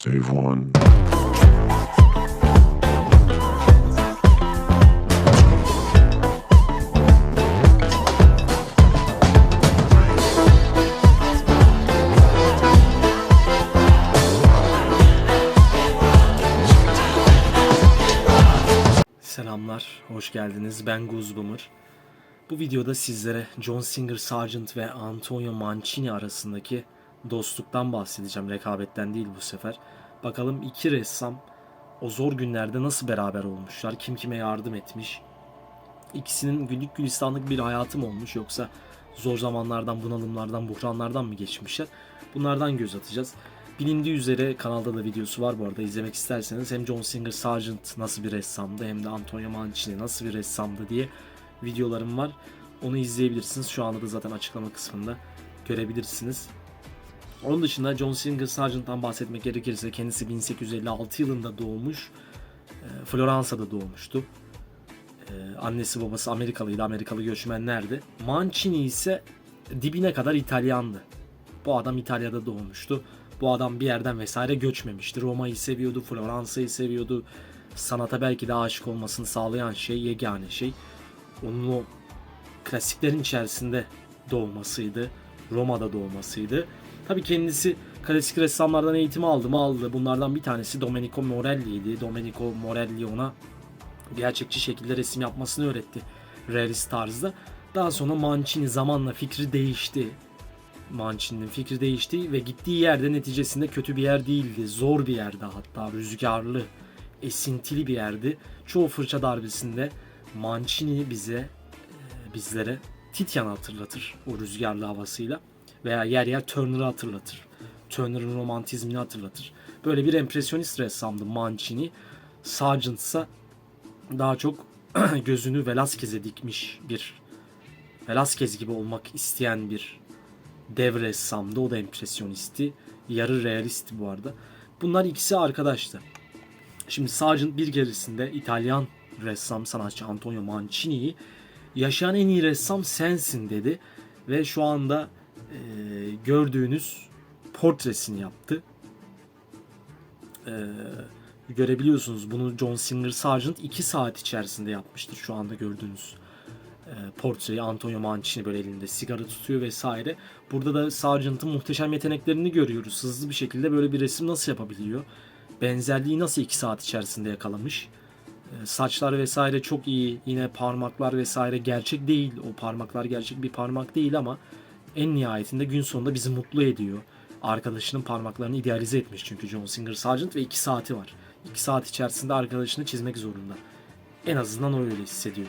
Save one. Selamlar, hoş geldiniz. Ben Guzbumur. Bu videoda sizlere John Singer Sargent ve Antonio Mancini arasındaki dostluktan bahsedeceğim. Rekabetten değil bu sefer. Bakalım iki ressam o zor günlerde nasıl beraber olmuşlar? Kim kime yardım etmiş? İkisinin güllük gülistanlık bir hayatım olmuş yoksa zor zamanlardan, bunalımlardan, buhranlardan mı geçmişler? Bunlardan göz atacağız. Bilindiği üzere kanalda da videosu var bu arada izlemek isterseniz hem John Singer Sargent nasıl bir ressamdı hem de Antonio Mancini nasıl bir ressamdı diye videolarım var. Onu izleyebilirsiniz. Şu anda da zaten açıklama kısmında görebilirsiniz. Onun dışında John Singer Sargent'tan bahsetmek gerekirse kendisi 1856 yılında doğmuş. E, Floransa'da doğmuştu. E, Annesi babası Amerikalıydı, Amerikalı göçmenlerdi. Mancini ise dibine kadar İtalyandı. Bu adam İtalya'da doğmuştu. Bu adam bir yerden vesaire göçmemişti. Roma'yı seviyordu, Floransa'yı seviyordu. Sanata belki de aşık olmasını sağlayan şey, yegane şey. Onun o klasiklerin içerisinde doğmasıydı. Roma'da doğmasıydı. Tabii kendisi klasik ressamlardan eğitim aldı mı aldı. Bunlardan bir tanesi Domenico Morelli'ydi. Domenico Morelli ona gerçekçi şekilde resim yapmasını öğretti. Realist tarzda. Daha sonra Mancini zamanla fikri değişti. Mancini'nin fikri değişti ve gittiği yerde neticesinde kötü bir yer değildi. Zor bir yerdi hatta rüzgarlı, esintili bir yerdi. Çoğu fırça darbesinde Mancini bize, e, bizlere Titian hatırlatır o rüzgarlı havasıyla veya yer yer Turner'ı hatırlatır. Turner'ın romantizmini hatırlatır. Böyle bir empresyonist ressamdı Mancini. Sargent ise daha çok gözünü Velázquez'e dikmiş bir Velázquez gibi olmak isteyen bir dev ressamdı. O da empresyonisti. Yarı realisti bu arada. Bunlar ikisi arkadaştı. Şimdi Sargent bir gerisinde İtalyan ressam sanatçı Antonio Mancini'yi yaşayan en iyi ressam sensin dedi. Ve şu anda e, gördüğünüz portresini yaptı. E, görebiliyorsunuz bunu John Singer Sargent 2 saat içerisinde yapmıştır şu anda gördüğünüz e, portreyi Antonio Mancini böyle elinde sigara tutuyor vesaire. Burada da Sargent'ın muhteşem yeteneklerini görüyoruz. Hızlı bir şekilde böyle bir resim nasıl yapabiliyor? Benzerliği nasıl 2 saat içerisinde yakalamış? E, saçlar vesaire çok iyi. Yine parmaklar vesaire gerçek değil. O parmaklar gerçek bir parmak değil ama en nihayetinde gün sonunda bizi mutlu ediyor. Arkadaşının parmaklarını idealize etmiş çünkü John Singer Sargent ve 2 saati var. 2 saat içerisinde arkadaşını çizmek zorunda. En azından o öyle hissediyor.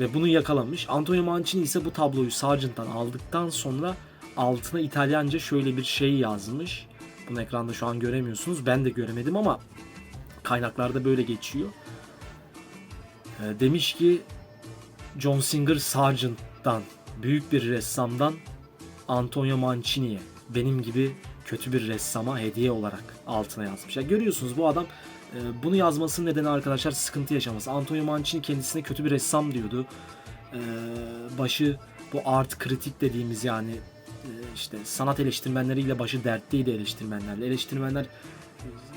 Ve bunu yakalamış. Antonio Mancini ise bu tabloyu Sargent'tan aldıktan sonra altına İtalyanca şöyle bir şey yazmış. Bunu ekranda şu an göremiyorsunuz. Ben de göremedim ama kaynaklarda böyle geçiyor. Ee, demiş ki John Singer Sargent'tan büyük bir ressamdan Antonio Mancini'ye benim gibi kötü bir ressama hediye olarak altına yazmış. Ya görüyorsunuz bu adam e, bunu yazmasının nedeni arkadaşlar sıkıntı yaşaması. Antonio Mancini kendisine kötü bir ressam diyordu. E, başı bu art kritik dediğimiz yani e, işte sanat eleştirmenleriyle başı dertteydi eleştirmenlerle. Eleştirmenler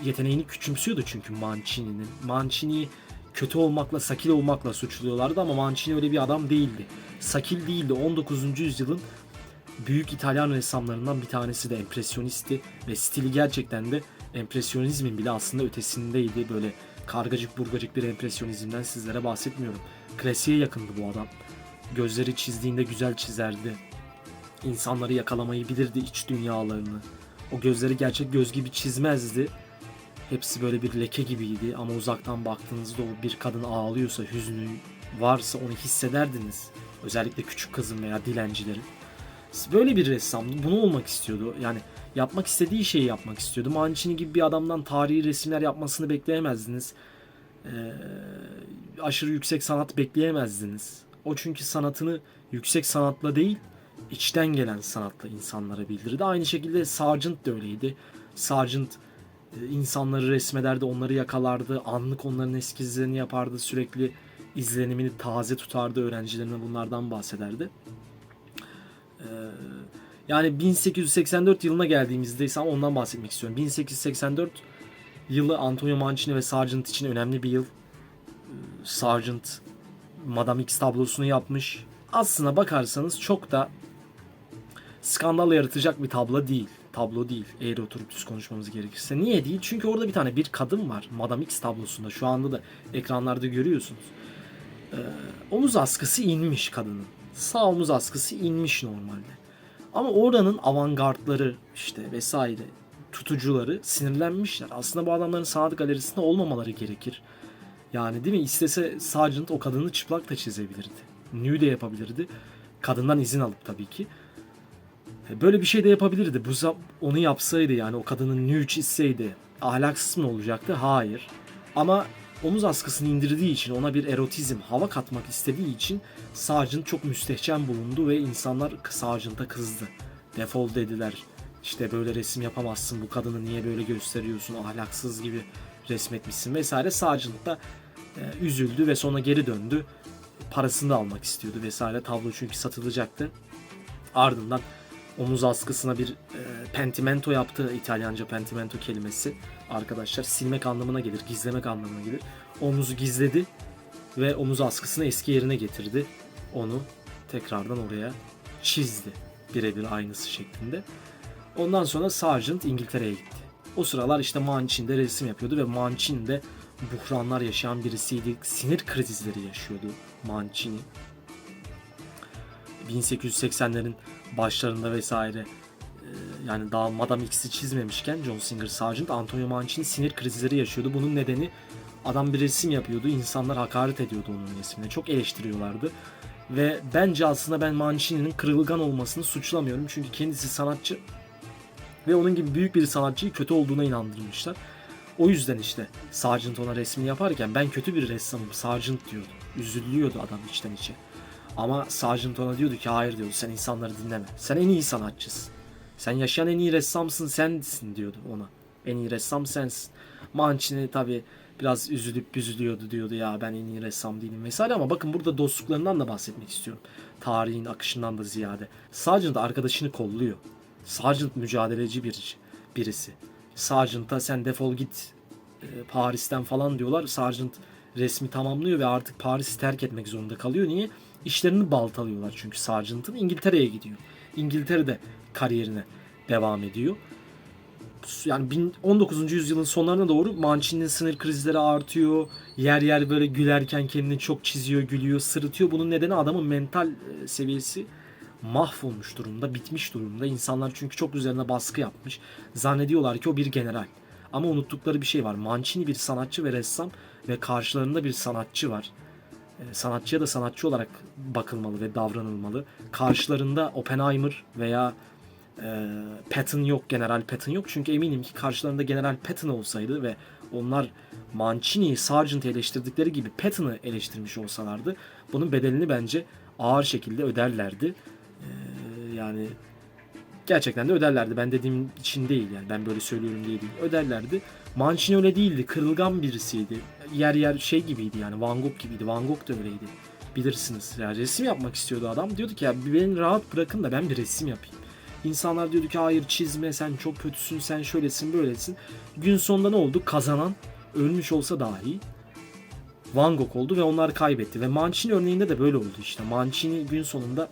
yeteneğini küçümsüyordu çünkü Mancini'nin. Mancini'yi kötü olmakla, sakil olmakla suçluyorlardı ama Mancini öyle bir adam değildi. Sakil değildi. 19. yüzyılın büyük İtalyan ressamlarından bir tanesi de empresyonisti ve stili gerçekten de empresyonizmin bile aslında ötesindeydi. Böyle kargacık burgacık bir empresyonizmden sizlere bahsetmiyorum. Klasiğe yakındı bu adam. Gözleri çizdiğinde güzel çizerdi. İnsanları yakalamayı bilirdi iç dünyalarını. O gözleri gerçek göz gibi çizmezdi. Hepsi böyle bir leke gibiydi ama uzaktan baktığınızda o bir kadın ağlıyorsa, hüznü varsa onu hissederdiniz. Özellikle küçük kızın veya dilencilerin. Böyle bir ressamdı. Bunu olmak istiyordu. Yani yapmak istediği şeyi yapmak istiyordu. Mancini gibi bir adamdan tarihi resimler yapmasını bekleyemezdiniz. Ee, aşırı yüksek sanat bekleyemezdiniz. O çünkü sanatını yüksek sanatla değil, içten gelen sanatla insanlara bildirdi. Aynı şekilde Sargent de öyleydi. Sargent e, insanları resmederdi, onları yakalardı, anlık onların eskizlerini yapardı, sürekli izlenimini taze tutardı, öğrencilerine bunlardan bahsederdi. Ee, Yani 1884 yılına geldiğimizde ise ondan bahsetmek istiyorum. 1884 yılı Antonio Mancini ve Sargent için önemli bir yıl. Ee, Sargent Madame X tablosunu yapmış. Aslına bakarsanız çok da skandal yaratacak bir tablo değil. Tablo değil. Eğri oturup düz konuşmamız gerekirse. Niye değil? Çünkü orada bir tane bir kadın var. Madame X tablosunda. Şu anda da ekranlarda görüyorsunuz. Ee, omuz askısı inmiş kadının. Sağ omuz askısı inmiş normalde. Ama oranın avantgardları işte vesaire tutucuları sinirlenmişler. Aslında bu adamların sanat galerisinde olmamaları gerekir. Yani değil mi? İstese Sargent o kadını çıplak da çizebilirdi. Nude de yapabilirdi. Kadından izin alıp tabii ki. E, Böyle bir şey de yapabilirdi. Bu onu yapsaydı yani o kadının nude çizseydi ahlaksız mı olacaktı? Hayır. Ama omuz askısını indirdiği için ona bir erotizm, hava katmak istediği için Sargent çok müstehcen bulundu ve insanlar Sargent'a kızdı. Defol dediler. İşte böyle resim yapamazsın. Bu kadını niye böyle gösteriyorsun? Ahlaksız gibi resmetmişsin vesaire. Sargent da e, üzüldü ve sonra geri döndü. Parasını da almak istiyordu vesaire. Tablo çünkü satılacaktı. Ardından omuz askısına bir e, pentimento yaptı. İtalyanca pentimento kelimesi. Arkadaşlar silmek anlamına gelir, gizlemek anlamına gelir. Omuzu gizledi ve omuz askısını eski yerine getirdi. Onu tekrardan oraya çizdi. Birebir aynısı şeklinde. Ondan sonra Sargent İngiltere'ye gitti. O sıralar işte Mancini'de resim yapıyordu ve Mancini de buhranlar yaşayan birisiydi. Sinir krizleri yaşıyordu Mancini. 1880'lerin başlarında vesaire yani daha Madame X'i çizmemişken John Singer Sargent Antonio Mancini sinir krizleri yaşıyordu. Bunun nedeni adam bir resim yapıyordu. insanlar hakaret ediyordu onun resmine. Çok eleştiriyorlardı. Ve bence aslında ben Mancini'nin kırılgan olmasını suçlamıyorum. Çünkü kendisi sanatçı ve onun gibi büyük bir sanatçıyı kötü olduğuna inandırmışlar. O yüzden işte Sargent ona resmini yaparken ben kötü bir ressamım Sargent diyordu. Üzülüyordu adam içten içe. Ama Sargent ona diyordu ki hayır diyordu sen insanları dinleme. Sen en iyi sanatçısın. Sen yaşayan en iyi ressamsın sensin diyordu ona. En iyi ressam sensin. Mancini tabi biraz üzülüp üzülüyordu diyordu ya ben en iyi ressam değilim vesaire ama bakın burada dostluklarından da bahsetmek istiyorum. Tarihin akışından da ziyade. Sargent arkadaşını kolluyor. Sargent mücadeleci bir birisi. Sargent'a sen defol git e, Paris'ten falan diyorlar. Sargent resmi tamamlıyor ve artık Paris'i terk etmek zorunda kalıyor. Niye? İşlerini baltalıyorlar çünkü Sargent'ın İngiltere'ye gidiyor. İngiltere'de kariyerine devam ediyor. Yani bin- 19. yüzyılın sonlarına doğru Mancini'nin sinir krizleri artıyor. Yer yer böyle gülerken kendini çok çiziyor, gülüyor, sırıtıyor. Bunun nedeni adamın mental e, seviyesi mahvolmuş durumda, bitmiş durumda. İnsanlar çünkü çok üzerine baskı yapmış. Zannediyorlar ki o bir general. Ama unuttukları bir şey var. Mancini bir sanatçı ve ressam ve karşılarında bir sanatçı var. E, Sanatçıya da sanatçı olarak bakılmalı ve davranılmalı. Karşılarında Oppenheimer veya e, Patton yok, General Patton yok. Çünkü eminim ki karşılarında General Patton olsaydı ve onlar Mancini'yi, Sargent'ı eleştirdikleri gibi Patton'ı eleştirmiş olsalardı bunun bedelini bence ağır şekilde öderlerdi. E, yani gerçekten de öderlerdi. Ben dediğim için değil yani ben böyle söylüyorum diye değil. Öderlerdi. Mancini öyle değildi. Kırılgan birisiydi. Yer yer şey gibiydi yani Van Gogh gibiydi. Van Gogh da öyleydi. Bilirsiniz. Yani resim yapmak istiyordu adam. Diyordu ki ya beni rahat bırakın da ben bir resim yapayım. İnsanlar diyordu ki hayır çizme sen çok kötüsün sen şöylesin böylesin. Gün sonunda ne oldu? Kazanan ölmüş olsa dahi Van Gogh oldu ve onlar kaybetti. Ve Mancini örneğinde de böyle oldu işte. Mancini gün sonunda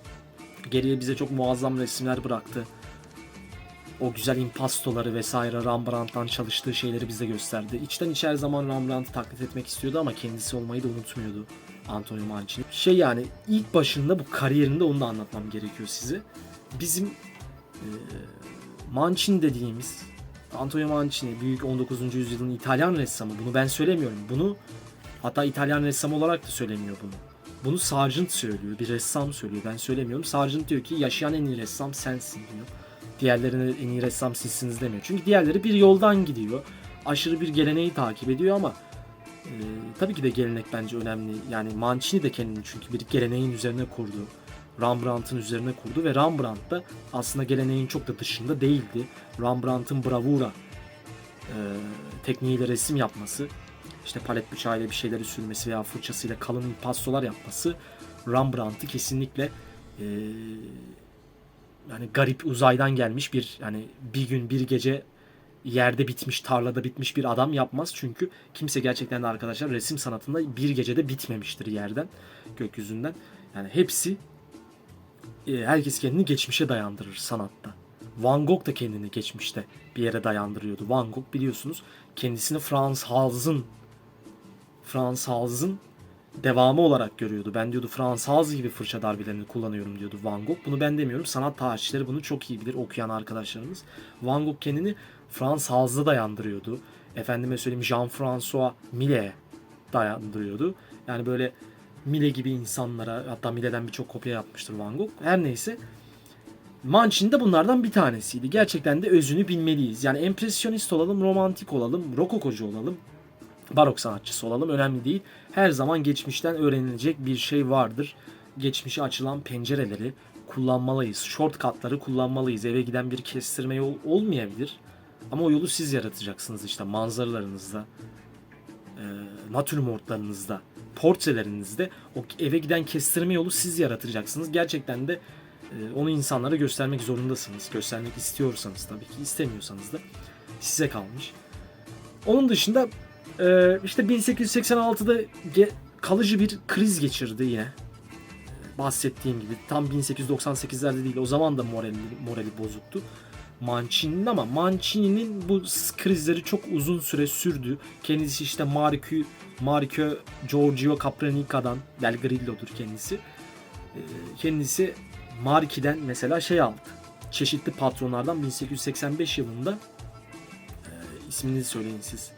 geriye bize çok muazzam resimler bıraktı. O güzel impastoları vesaire Rembrandt'tan çalıştığı şeyleri bize gösterdi. İçten içe her zaman Rembrandt'ı taklit etmek istiyordu ama kendisi olmayı da unutmuyordu Antonio Mancini. Şey yani ilk başında bu kariyerinde onu da anlatmam gerekiyor size. Bizim e, Mancini dediğimiz Antonio Mancini büyük 19. yüzyılın İtalyan ressamı. Bunu ben söylemiyorum. Bunu hatta İtalyan ressam olarak da söylemiyor bunu. Bunu Sargent söylüyor. Bir ressam söylüyor. Ben söylemiyorum. Sargent diyor ki yaşayan en iyi ressam sensin diyor. Diğerlerine en iyi ressam sizsiniz demiyor. Çünkü diğerleri bir yoldan gidiyor. Aşırı bir geleneği takip ediyor ama e, tabii ki de gelenek bence önemli. Yani Mancini de kendini çünkü bir geleneğin üzerine kurdu. Rembrandt'ın üzerine kurdu ve Rembrandt da aslında geleneğin çok da dışında değildi. Rembrandt'ın bravura e, tekniğiyle resim yapması, işte palet bıçağıyla bir şeyleri sürmesi veya fırçasıyla kalın impastolar yapması Rembrandt'ı kesinlikle e, yani garip uzaydan gelmiş bir hani bir gün bir gece yerde bitmiş, tarlada bitmiş bir adam yapmaz. Çünkü kimse gerçekten de arkadaşlar resim sanatında bir gecede bitmemiştir yerden, gökyüzünden. Yani hepsi herkes kendini geçmişe dayandırır sanatta. Van Gogh da kendini geçmişte bir yere dayandırıyordu. Van Gogh biliyorsunuz kendisini Frans Hals'ın Frans Hals'ın devamı olarak görüyordu. Ben diyordu Frans Hals gibi fırça darbelerini kullanıyorum diyordu Van Gogh. Bunu ben demiyorum. Sanat tarihçileri bunu çok iyi bilir okuyan arkadaşlarımız. Van Gogh kendini Frans Hals'a dayandırıyordu. Efendime söyleyeyim Jean-François Millet'e dayandırıyordu. Yani böyle Mille gibi insanlara hatta Mille'den birçok kopya yapmıştır Van Gogh. Her neyse Mancini de bunlardan bir tanesiydi. Gerçekten de özünü bilmeliyiz. Yani empresyonist olalım, romantik olalım, rokokocu olalım, barok sanatçısı olalım önemli değil. Her zaman geçmişten öğrenilecek bir şey vardır. Geçmişe açılan pencereleri kullanmalıyız. Shortcutları kullanmalıyız. Eve giden bir kestirme yol olmayabilir. Ama o yolu siz yaratacaksınız işte manzaralarınızda, e, natürmortlarınızda, portrelerinizde. O eve giden kestirme yolu siz yaratacaksınız. Gerçekten de e, onu insanlara göstermek zorundasınız. Göstermek istiyorsanız tabii ki. istemiyorsanız da size kalmış. Onun dışında e, işte 1886'da ge- kalıcı bir kriz geçirdi yine. E, Bahsettiğim gibi tam 1898'lerde değil o zaman da morali, morali bozuktu. Mancini'nin ama Mancini'nin bu krizleri çok uzun süre sürdü. Kendisi işte Marco, Marco Giorgio Capranica'dan Del Grillo'dur kendisi. E, Kendisi Marki'den mesela şey aldı. Çeşitli patronlardan 1885 yılında e, ismini söyleyin siz.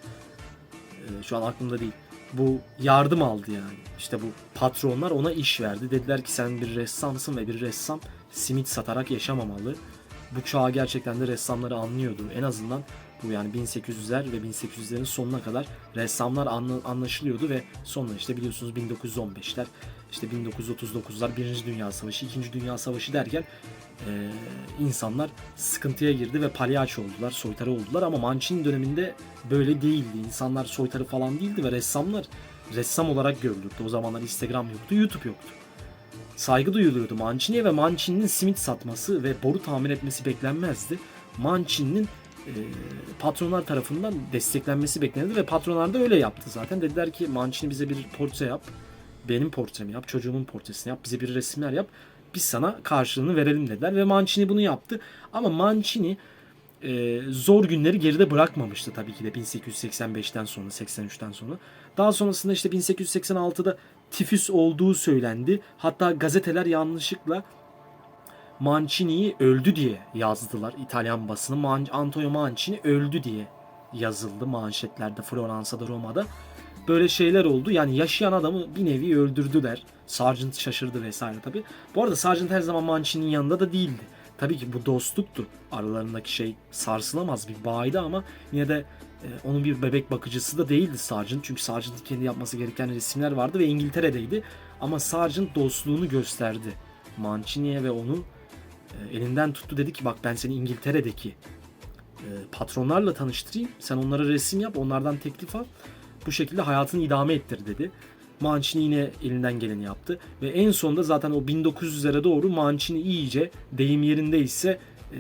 E, şu an aklımda değil. Bu yardım aldı yani. İşte bu patronlar ona iş verdi. Dediler ki sen bir ressamsın ve bir ressam simit satarak yaşamamalı. Bu çağ gerçekten de ressamları anlıyordu. En azından bu yani 1800'ler ve 1800'lerin sonuna kadar ressamlar anla- anlaşılıyordu ve sonra işte biliyorsunuz 1915'ler işte 1939'lar Birinci Dünya Savaşı, İkinci Dünya Savaşı derken eee, insanlar sıkıntıya girdi ve palyaço oldular, soytarı oldular ama Mancini döneminde böyle değildi. İnsanlar soytarı falan değildi ve ressamlar ressam olarak görülürdü. O zamanlar Instagram yoktu, YouTube yoktu. Saygı duyuluyordu Mancini'ye ve Mancini'nin simit satması ve boru tamir etmesi beklenmezdi. Mancini'nin e, patronlar tarafından desteklenmesi beklenirdi ve patronlar da öyle yaptı zaten. Dediler ki Mancini bize bir portre yap, benim portremi yap, çocuğumun portresini yap, bize bir resimler yap. Biz sana karşılığını verelim dediler ve Mancini bunu yaptı. Ama Mancini e, zor günleri geride bırakmamıştı tabii ki de 1885'ten sonra, 83'ten sonra. Daha sonrasında işte 1886'da tifüs olduğu söylendi. Hatta gazeteler yanlışlıkla Mancini'yi öldü diye yazdılar İtalyan basını. Man- Antonio Mancini öldü diye yazıldı manşetlerde Floransa'da Roma'da. Böyle şeyler oldu. Yani yaşayan adamı bir nevi öldürdüler. Sargent şaşırdı vesaire tabi. Bu arada Sargent her zaman Mancini'nin yanında da değildi. Tabii ki bu dostluktu. Aralarındaki şey sarsılamaz bir bağıydı ama yine de e, onun bir bebek bakıcısı da değildi Sargent. Çünkü Sargent'ın kendi yapması gereken resimler vardı ve İngiltere'deydi. Ama Sargent dostluğunu gösterdi. Mancini'ye ve onu e, elinden tuttu dedi ki bak ben seni İngiltere'deki e, patronlarla tanıştırayım. Sen onlara resim yap, onlardan teklif al. Bu şekilde hayatını idame ettir dedi. Mancini yine elinden geleni yaptı. Ve en sonunda zaten o 1900'lere doğru Mancini iyice deyim yerindeyse e,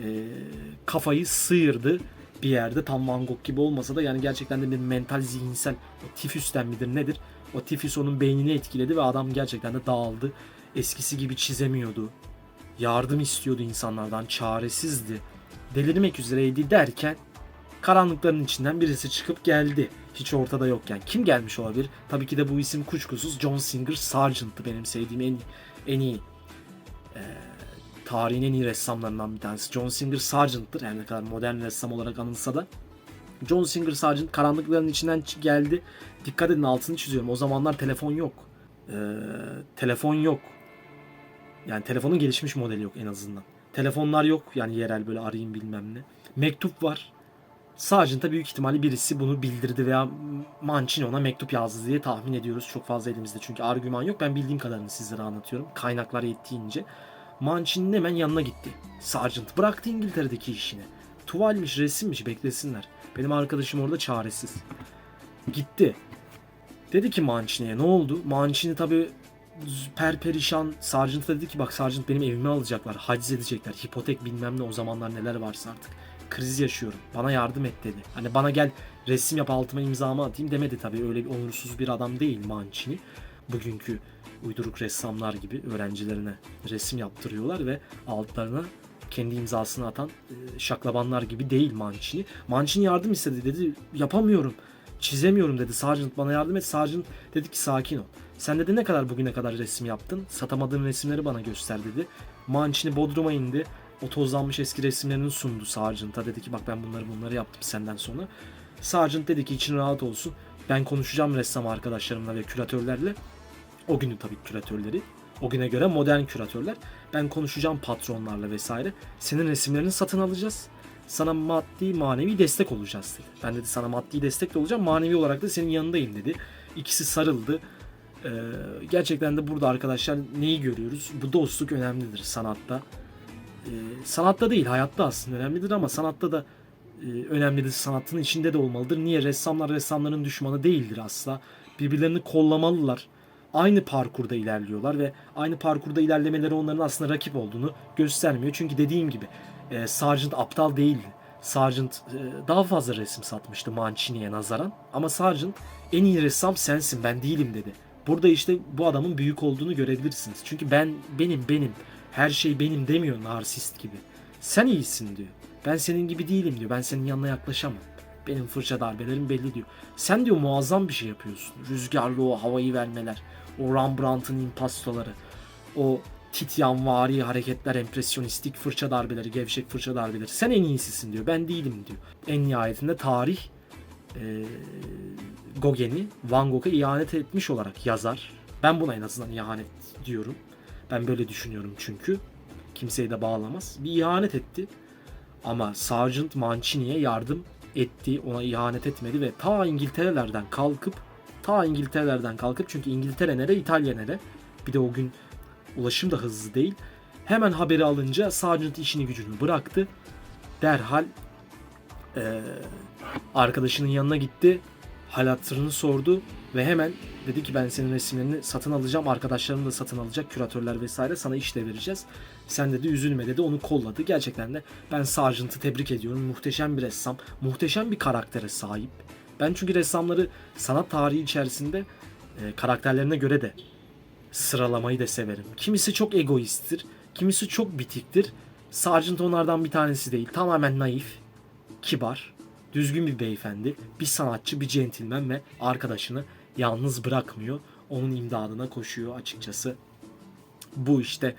kafayı sıyırdı bir yerde. Tam Van Gogh gibi olmasa da yani gerçekten de bir mental zihinsel tifüsten midir nedir? O tifüs onun beynini etkiledi ve adam gerçekten de dağıldı. Eskisi gibi çizemiyordu. Yardım istiyordu insanlardan. Çaresizdi. Delirmek üzereydi derken karanlıkların içinden birisi çıkıp geldi. Hiç ortada yokken. Kim gelmiş olabilir? Tabii ki de bu isim kuşkusuz John Singer Sargent'tı benim sevdiğim en en iyi e, tarihin en iyi ressamlarından bir tanesi. John Singer Sargent'tır. Yani ne kadar modern ressam olarak anılsa da. John Singer Sargent karanlıkların içinden geldi. Dikkat edin altını çiziyorum. O zamanlar telefon yok. E, telefon yok. Yani telefonun gelişmiş modeli yok en azından. Telefonlar yok yani yerel böyle arayayım bilmem ne. Mektup var. Sargent'a büyük ihtimalle birisi bunu bildirdi veya Mancini ona mektup yazdı diye tahmin ediyoruz. Çok fazla elimizde çünkü argüman yok. Ben bildiğim kadarını sizlere anlatıyorum. Kaynaklar yettiğince. Mancini'nin hemen yanına gitti. Sargent bıraktı İngiltere'deki işini. Tuvalmiş, resimmiş beklesinler. Benim arkadaşım orada çaresiz. Gitti. Dedi ki Mancini'ye ne oldu? Mancini tabi perperişan Sargent dedi ki bak Sargent benim evimi alacaklar, haciz edecekler, hipotek bilmem ne o zamanlar neler varsa artık. Kriz yaşıyorum. Bana yardım et dedi. Hani bana gel resim yap altıma imzamı atayım demedi tabii. Öyle bir onursuz bir adam değil Mancini. Bugünkü uyduruk ressamlar gibi öğrencilerine resim yaptırıyorlar ve altlarına kendi imzasını atan e, şaklabanlar gibi değil Mancini. Mancini yardım istedi dedi yapamıyorum çizemiyorum dedi. Sargent bana yardım et. Sargent dedi ki sakin ol. Sen dedi ne kadar bugüne kadar resim yaptın? Satamadığın resimleri bana göster dedi. Mancini Bodrum'a indi. O tozlanmış eski resimlerini sundu Sargent'a. Dedi ki bak ben bunları bunları yaptım senden sonra. Sargent dedi ki için rahat olsun. Ben konuşacağım ressam arkadaşlarımla ve küratörlerle. O günü tabii küratörleri. O güne göre modern küratörler. Ben konuşacağım patronlarla vesaire. Senin resimlerini satın alacağız. Sana maddi manevi destek olacağız dedi. Ben dedi sana maddi destek de olacağım. Manevi olarak da senin yanındayım dedi. İkisi sarıldı. Ee, gerçekten de burada arkadaşlar neyi görüyoruz? Bu dostluk önemlidir sanatta. Ee, sanatta değil hayatta aslında önemlidir ama sanatta da e, önemlidir. Sanatın içinde de olmalıdır. Niye? Ressamlar ressamların düşmanı değildir asla. Birbirlerini kollamalılar. Aynı parkurda ilerliyorlar ve aynı parkurda ilerlemeleri onların aslında rakip olduğunu göstermiyor. Çünkü dediğim gibi e, Sargent aptal değildi. Sargent e, daha fazla resim satmıştı Mancini'ye nazaran. Ama Sargent en iyi ressam sensin ben değilim dedi. Burada işte bu adamın büyük olduğunu görebilirsiniz. Çünkü ben benim benim her şey benim demiyor narsist gibi. Sen iyisin diyor. Ben senin gibi değilim diyor. Ben senin yanına yaklaşamam. Benim fırça darbelerim belli diyor. Sen diyor muazzam bir şey yapıyorsun. Rüzgarlı o havayı vermeler. O Rembrandt'ın impastoları. O Tityanvari hareketler, empresyonistik fırça darbeleri, gevşek fırça darbeleri. Sen en iyisisin diyor. Ben değilim diyor. En nihayetinde tarih e, Gauguin'i Van Gogh'a ihanet etmiş olarak yazar. Ben buna en azından ihanet diyorum. Ben böyle düşünüyorum çünkü. Kimseyi de bağlamaz. Bir ihanet etti. Ama Sargent Mancini'ye yardım etti. Ona ihanet etmedi ve ta İngiltere'lerden kalkıp ta İngiltere'lerden kalkıp çünkü İngiltere nere İtalya nere bir de o gün ulaşım da hızlı değil. Hemen haberi alınca Sargent işini gücünü bıraktı. Derhal eee, arkadaşının yanına gitti. Hal hatırını sordu ve hemen dedi ki ben senin resimlerini satın alacağım. Arkadaşlarım da satın alacak. Küratörler vesaire sana iş de vereceğiz. Sen dedi üzülme dedi. Onu kolladı. Gerçekten de ben Sargent'ı tebrik ediyorum. Muhteşem bir ressam. Muhteşem bir karaktere sahip. Ben çünkü ressamları sanat tarihi içerisinde e, karakterlerine göre de sıralamayı da severim. Kimisi çok egoisttir, kimisi çok bitiktir. Sargent onlardan bir tanesi değil. Tamamen naif, kibar, düzgün bir beyefendi, bir sanatçı, bir centilmen ve arkadaşını yalnız bırakmıyor. Onun imdadına koşuyor açıkçası. Bu işte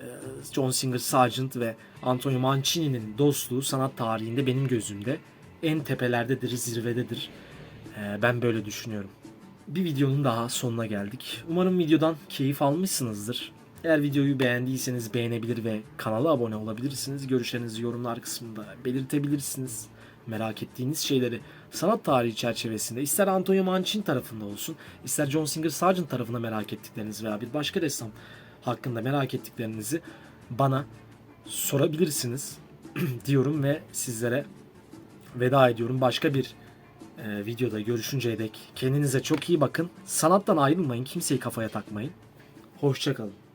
e, John Singer Sargent ve Antonio Mancini'nin dostluğu sanat tarihinde benim gözümde en tepelerdedir, zirvededir. E, Ben böyle düşünüyorum bir videonun daha sonuna geldik. Umarım videodan keyif almışsınızdır. Eğer videoyu beğendiyseniz beğenebilir ve kanala abone olabilirsiniz. Görüşlerinizi yorumlar kısmında belirtebilirsiniz. Merak ettiğiniz şeyleri sanat tarihi çerçevesinde ister Antonio Mancini tarafında olsun, ister John Singer Sargent tarafında merak ettikleriniz veya bir başka ressam hakkında merak ettiklerinizi bana sorabilirsiniz diyorum ve sizlere veda ediyorum. Başka bir e, videoda görüşünceye dek kendinize çok iyi bakın. Sanattan ayrılmayın, kimseyi kafaya takmayın. Hoşçakalın.